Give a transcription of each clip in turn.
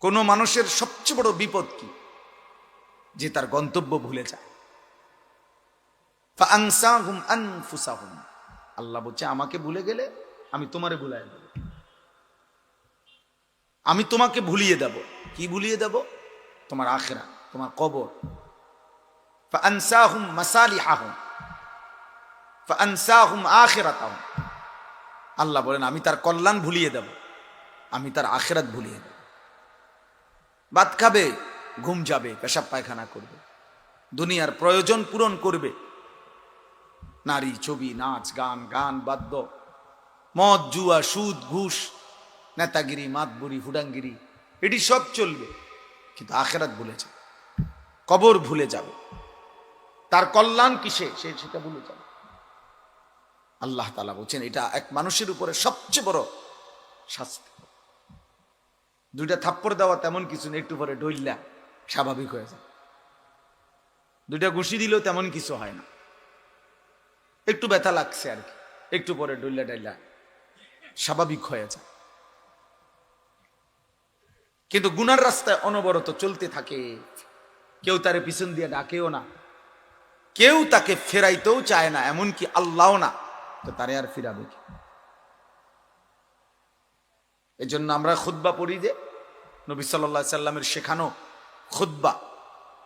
কোনো মানুষের সবচেয়ে বড় বিপদ কি? যে তার গন্তব্য ভুলে যায়। আল্লাহ বলছে, আমাকে ভুলে গেলে আমি তোমারে ভুলাই দেব। আমি তোমাকে ভুলিয়ে দেব। কি ভুলিয়ে দেব? তোমার আখেরা, তোমার কবর। মাসালিহাহুম। ফাআনসাহুম আখিরাতাহুম। আল্লাহ বলেন, আমি তার কল্যাণ ভুলিয়ে দেব। আমি তার আখেরাত ভুলিয়ে দেব। ভাত খাবে, ঘুম যাবে, পেশাব পায়খানা করবে। দুনিয়ার প্রয়োজন পূরণ করবে। নারী ছবি, নাচ, গান গান বাদ্য, মদ, জুয়া, সুদ, ঘুষ, নেতাগিরি, মাতবুরি ফুডাঙ্গিরি এটি সব চলবে। কিন্তু আখেরাত ভুলে যাবে, কবর ভুলে যাবে। তার কল্যাণ কিসে? সে সেটা ভুলে যাবে। আল্লাহ তালা বলছেন, এটা এক মানুষের উপরে সবচেয়ে বড় শাস্তি। দুইটা থাপ্পড় দেওয়া তেমন কিছু নেই, একটু পরে ডইল্লা স্বাভাবিক হয়ে যায়। দুইটা ঘুষি দিলেও তেমন কিছু হয় না। একটু ব্যথা লাগছে আর কি, একটু পরে ডইল্লা ডাইল্লা স্বাভাবিক হয়ে যায়। কিন্তু গুনার রাস্তায় অনবরত চলতে থাকে, কেউ তারে পিছন দিয়ে ডাকেও না, কেউ তাকে ফেরাইতেও চায় না, এমনকি আল্লাহও না, তো তারে আর ফিরাবে কি? এই জন্য আমরা খুদ্া পড়ি যে নবী সাল্লা সাল্লামের শেখানো খুদ্া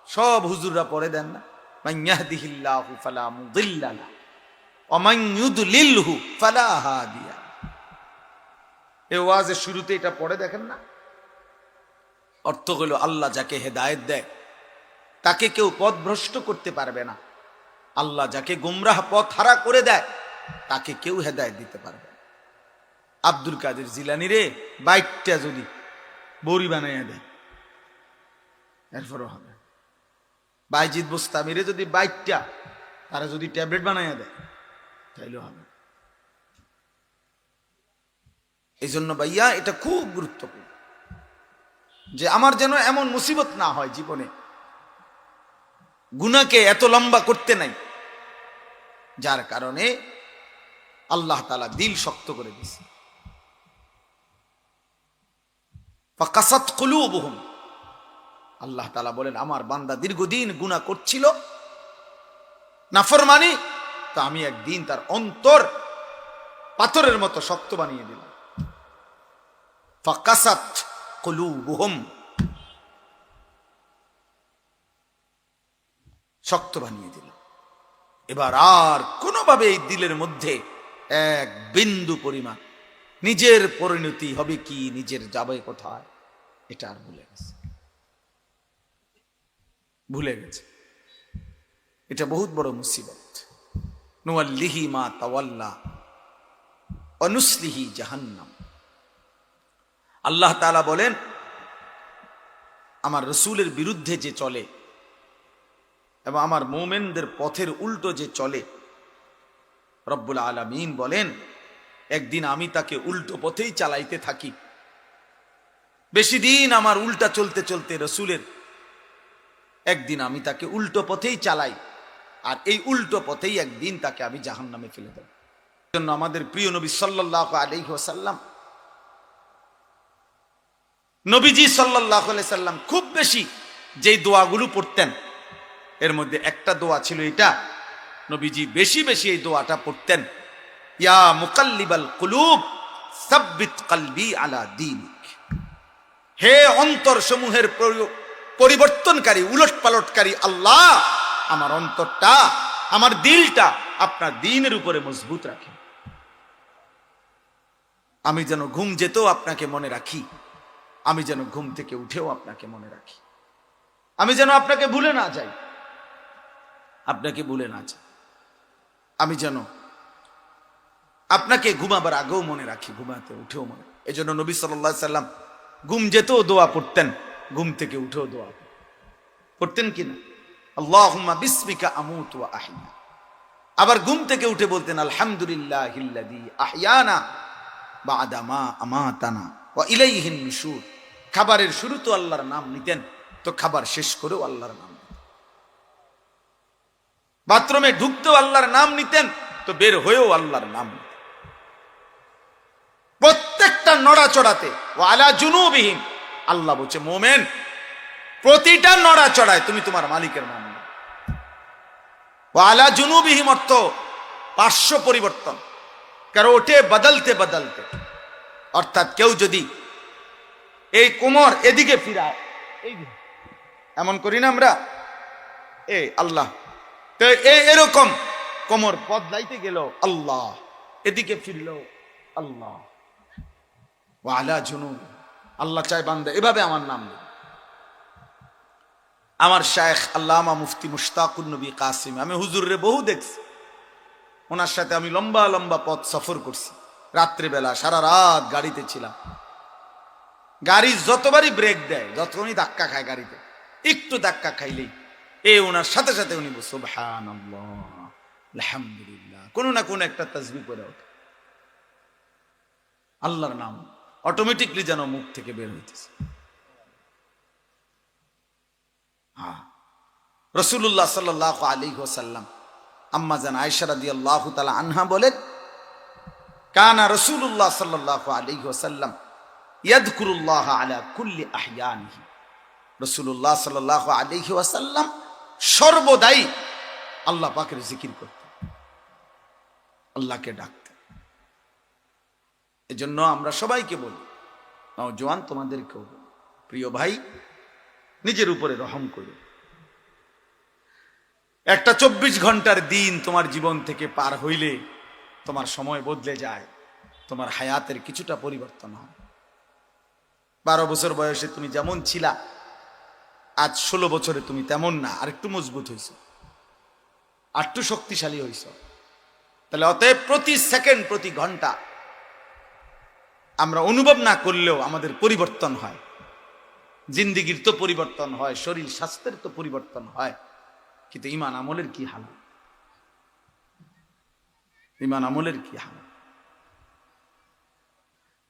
সব হুজুররা পড়ে দেন না। শুরুতে এটা পড়ে দেখেন না? অর্থ হলো আল্লাহ যাকে হেদায়েত দেয়, তাকে কেউ পথ ভ্রষ্ট করতে পারবে না। আল্লাহ যাকে গুমরাহ পথ হারা করে দেয়, তাকে কেউ হেদায়েত দিতে পারবে আব্দুল কাদের জিলানি রে বাইকটা যদি বড়ি বানাইয়া দেয়। এরপরও হবে। বাইজিৎ বোস্তামিরে যদি বাইকটা তারা যদি ট্যাবলেট বানাইয়া দেয়, তাইলেও হবে। এই জন্য ভাইয়া, এটা খুব গুরুত্বপূর্ণ যে আমার যেন এমন মুসিবত না হয় জীবনে। গুনাকে এত লম্বা করতে নাই, যার কারণে আল্লাহ তালা দিল শক্ত করে দিছে ফাকাসাত কুলুবুহুম। আল্লাহ তালা বলেন, আমার বান্দা দীর্ঘদিন গুনাহ করছিল নাফরমানি তা আমি একদিন তার অন্তর পাথরের মতো শক্ত বানিয়ে দিলাম। ফাকাসাত কুলুবুহুম। শক্ত বানিয়ে দিলাম। এবার আর কোনোভাবে এই দিলের মধ্যে এক বিন্দু পরিমাণ নিজের পরিণতি হবে কি, নিজের যাবে কোথায়, এটা আর ভুলে গেছে। ভুলে গেছে। এটা বহুত বড় মুসিবত। নুয়াল্লিহি মা তাওয়াল্লা, অনুসলিহি জাহান্নাম। আল্লাহ তাআলা বলেন, আমার রসুলের বিরুদ্ধে যে চলে এবং আমার মোমেনদের পথের উল্টো যে চলে, রব্বুল আলমিন বলেন একদিন আমি তাকে উল্টো পথেই চালাইতে থাকি। বেশি দিন আমার উল্টা চলতে চলতে রসুলের একদিন আমি তাকে উল্টো পথেই চালাই, আর এই উল্টো পথেই একদিন তাকে আমি জাহান নামে ফেলে দেব। জন্য আমাদের প্রিয় নবী সাল্লাহ আলহ্লাম নবীজি সাল্লাহ সাল্লাম খুব বেশি যেই দোয়াগুলো পড়তেন, এর মধ্যে একটা দোয়া ছিল এটা, নবীজি বেশি বেশি এই দোয়াটা পড়তেন। ইয়া কুলুব, সাব্বিত আলা দীনিক। হে অন্তর সমূহের পরিবর্তনকারী উলট পালটকারী আল্লাহ, আমার অন্তরটা, আমার দিলটা আপনার দিনের উপরে মজবুত রাখে। আমি যেন ঘুম যেতেও আপনাকে মনে রাখি, আমি যেন ঘুম থেকে উঠেও আপনাকে মনে রাখি। আমি যেন আপনাকে ভুলে না যাই, আপনাকে ভুলে না যাই। আমি যেন আপনাকে ঘুমাবার আগেও মনে রাখি, ঘুমাতে উঠেও মনে এই জন্য নবী সাল্লা সাল্লাম ঘুম যেতেও দোয়া পড়তেন ঘুম থেকে উঠেও দোয়া পড়তেন কিনা আল্লাহ বিস্মিকা আমুত আহিয়া আবার ঘুম থেকে উঠে বলতেন, আলহামদুলিল্লাহ আহিয়ানা বা আদামা আমাতানা ও ইলাইহিন নিশুর। খাবারের শুরু তো আল্লাহর নাম নিতেন, তো খাবার শেষ করেও আল্লাহর নাম বাথরুমে ঢুকতেও আল্লাহর নাম নিতেন, তো বের হয়েও আল্লাহর নাম প্রত্যেকটা নড়াচড়াতে। ও আলা জুনুবিহীন আল্লাহ বলছে, মোমেন, প্রতিটা নড়াচড়ায় তুমি তোমার মালিকের নাম ও আলা জুনুবিহিম অর্থ পার্শ্ব পরিবর্তন। কারণ ওঠে বদলতে বদলতে। অর্থাৎ কেউ যদি এই কোমর এদিকে ফিরায় এমন করি না আমরা? এ আল্লাহ, তো এরকম কোমর বদলাইতে গেল, আল্লাহ, এদিকে ফিরল, আল্লাহ। ও আলা জুনু আল্লাহ চাই বান্দা, এভাবে আমার নাম আমার শায়েখ আল্লামা মুফতি মুশতাকুর নবী কাসিম, আমি হুজুরে বহু দেখছি। ওনার সাথে আমি লম্বা লম্বা পথ সফর করছি। রাত্রিবেলা, সারা রাত গাড়িতে ছিলাম। গাড়ি যতবারই ব্রেক দেয় যতক্ষণই ধাক্কা খায় গাড়িতে, একটু ধাক্কা খাইলেই এ ওনার সাথে সাথে উনি বসো সুবহান আলহামদুলিল্লাহ। কোনো না কোনো একটা তসবি করে ওঠে। আল্লাহর নাম। অটোমেটিকলি যেন মুখ থেকে বের হইতেছে। হ্যাঁ। রসুল্লাহ সাল্লাহ আলী ওসাল্লাম আম্মা জান আয়সারা দিয়ে আল্লাহ তালা আনহা বলেন, কানা রসুল্লাহ সাল্লাহ আলী ওসাল্লাম ইয়াদকুরুল্লাহ আলা কুল্লি আহিয়ানিহি। রসুল্লাহ সাল্লাহ আলহি ওয়াসাল্লাম সর্বদাই আল্লাহ পাকের জিকির করতেন। আল্লাহকে ডাকতেন। এজন্য আমরা সবাইকে বলি নওজোয়ান তোমাদেরকেও বলি, প্রিয় ভাই নিজের উপরে রহম করো। একটা চব্বিশ ঘণ্টার দিন তোমার জীবন থেকে পার হইলে তোমার সময় বদলে যায় তোমার হায়াতের কিছুটা পরিবর্তন হয়। বারো বছর বয়সে তুমি যেমন ছিলা আজ ষোলো বছরে তুমি তেমন না আর একটু মজবুত হয়েছ আর একটু শক্তিশালী হয়েছ তাহলে অতএব প্রতি সেকেন্ড প্রতি ঘণ্টা আমরা অনুভব না করলেও আমাদের পরিবর্তন হয়। জিন্দিগির তো পরিবর্তন হয়, শরীর স্বাস্থ্যের তো পরিবর্তন হয়। কিন্তু ইমান আমলের কি হাল? ইমান আমলের কি হাল?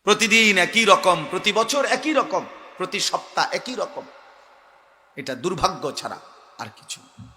প্রতিদিন একই রকম, প্রতি বছর একই রকম, প্রতি সপ্তাহ একই রকম। এটা দুর্ভাগ্য ছাড়া আর কিছু না।